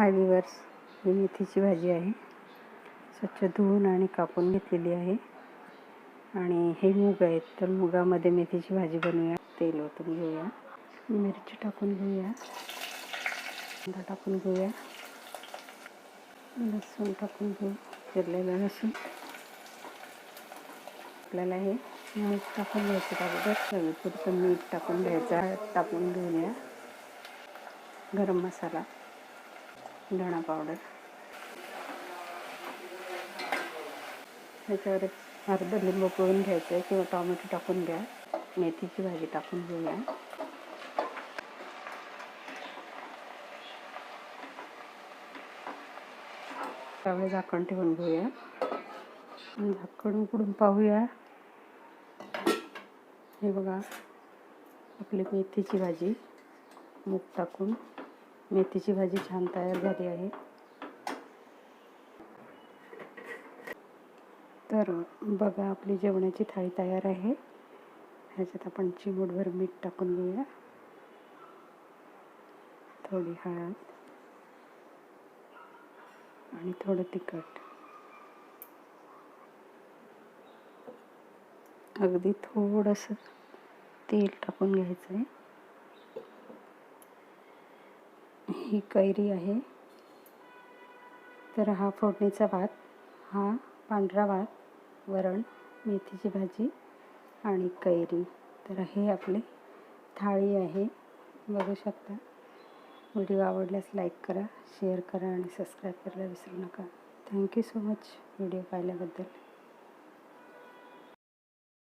हाय weavers ही मेथीची भाजी आहे. स्वच्छ धुवून आणि कापून घेतलेली आहे. आणि हे मूग आहेत. तर मुगामध्ये मेथीची भाजी बनवूया. तेल ओतून घेऊया. मिरची टाकून घेऊया. कांदा टाकून घेऊया. लसूण टाकून घेऊ. चिरलेलं लसूण. आपल्याला हे मीठ टाकून घ्यायचं अगोदर पुरतं मीठ टाकून घ्यायचं टाकून घेऊया. गरम मसाला. धणा पावडर ह्याच्यावर एक अर्ध लिंबू पिळून घ्यायचं आहे किंवा टॉमॅटो टाकून घ्या. मेथीची भाजी टाकून घेऊया. त्यावेळी झाकण ठेवून घेऊया. झाकण उघडून पाहूया. हे बघा आपली मेथीची भाजी मूग टाकून. मेथीची भाजी छान तयार झाली आहे. तर बघा आपली जेवणाची थाळी तयार आहे. ह्याच्यात आपण चिमूटभर मीठ टाकून घेऊया. थोडी हळद. आणि थोडं तिखट. अगदी थोडंसं तेल टाकून घ्यायचं आहे ही कैरी आहे. तर हा फोडणीचा भात हा पांढरा भात वरण मेथीची भाजी आणि कैरी. तर हे आपले थाळी आहे. बघू शकता. व्हिडिओ आवडल्यास लाईक करा शेअर करा आणि सबस्क्राईब करायला विसरू नका. Thank you so much. व्हिडिओ पाहिल्याबद्दल.